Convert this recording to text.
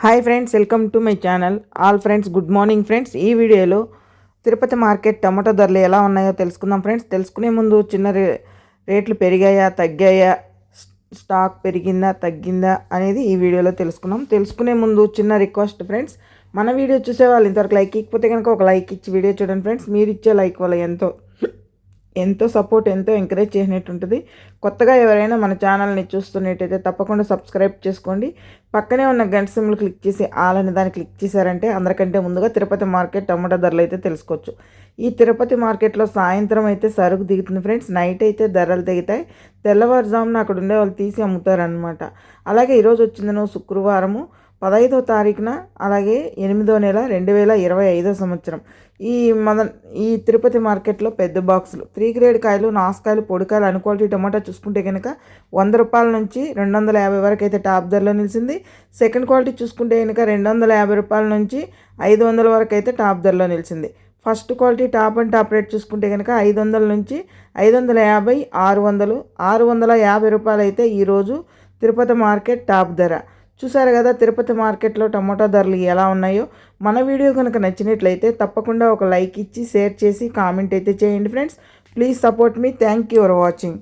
Hi friends welcome to my channel all friends good morning friends ఈ వీడియోలో Tirupati market tomato ధరలు ఎలా ఉన్నాయో తెలుసుకుందాం ఫ్రెండ్స్ తెలుసుకునే ముందు చిన్న రే రేట్లు పెరిగాయా తగ్గాయా స్టాక్ పెరిగిందా తగ్గిందా అనేది ఈ వీడియోలో తెలుసుకున్నాం తెలుసుకునే ముందు చిన్న రిక్వెస్ట్ ఫ్రెండ్స్ మన వీడియో చూసే వాళ్ళు ఇంతవరకు లైక్ ఇకపోతే కనుక ఒక లైక్ ఇచ్చి వీడియో చూడండి ఫ్రెండ్స్ మీరు ఇచ్చే లైక్ వల్ల ఎంతో ఎంతో సపోర్ట్ ఎంతో ఎంకరేజ్ చేసినట్టు ఉంటుంది కొత్తగా ఎవరైనా మన ఛానల్ని చూస్తున్నట్టయితే తప్పకుండా సబ్స్క్రైబ్ చేసుకోండి. పక్కనే ఉన్న గంట సిమ్లు క్లిక్ చేసి ఆల్ దాన్ని క్లిక్ చేశారంటే అందరికంటే ముందుగా తిరుపతి మార్కెట్ టమాటా ధరలు అయితే తెలుసుకోవచ్చు. ఈ తిరుపతి మార్కెట్లో సాయంత్రం అయితే సరుకు దిగుతుంది ఫ్రెండ్స్. నైట్ అయితే ధరలు దిగుతాయి తెల్లవారుజామున అక్కడ ఉండే వాళ్ళు తీసి అమ్ముతారనమాట అలాగే ఈరోజు వచ్చిందనో శుక్రవారము. పదహైదో తారీఖున అలాగే ఎనిమిదో నెల రెండు వేల ఇరవై ఐదో సంవత్సరం. ఈ మన ఈ తిరుపతి మార్కెట్లో పెద్ద బాక్సులు. త్రీ గ్రేడ్ కాయలు నాసుకాయలు పొడికాయలు అన్క్వాలిటీ టమాటా చూసుకుంటే కనుక వంద రూపాయల నుంచి రెండు వందల యాభై వరకు అయితే టాప్ ధరలో నిలిచింది. సెకండ్ క్వాలిటీ చూసుకుంటే కనుక రెండు వందల యాభై రూపాయల నుంచి ఐదు వందల వరకు అయితే టాప్ ధరలో నిలిచింది. First quality top and top rate చూసుకుంటే కనుక ఐదు వందల నుంచి ఐదు వందల యాభై ఆరు వందలు ఆరు వందల యాభై రూపాయలు అయితే ఈరోజు తిరుపతి మార్కెట్ టాప్ ధర. చూసారు కదా తిరుపతి మార్కెట్లో టమాటా ధరలు ఎలా ఉన్నాయో? మన వీడియో కనుక నచ్చినట్లయితే తప్పకుండా ఒక లైక్ ఇచ్చి షేర్ చేసి కామెంట్ అయితే చేయండి friends. Please support me. Thank you for watching.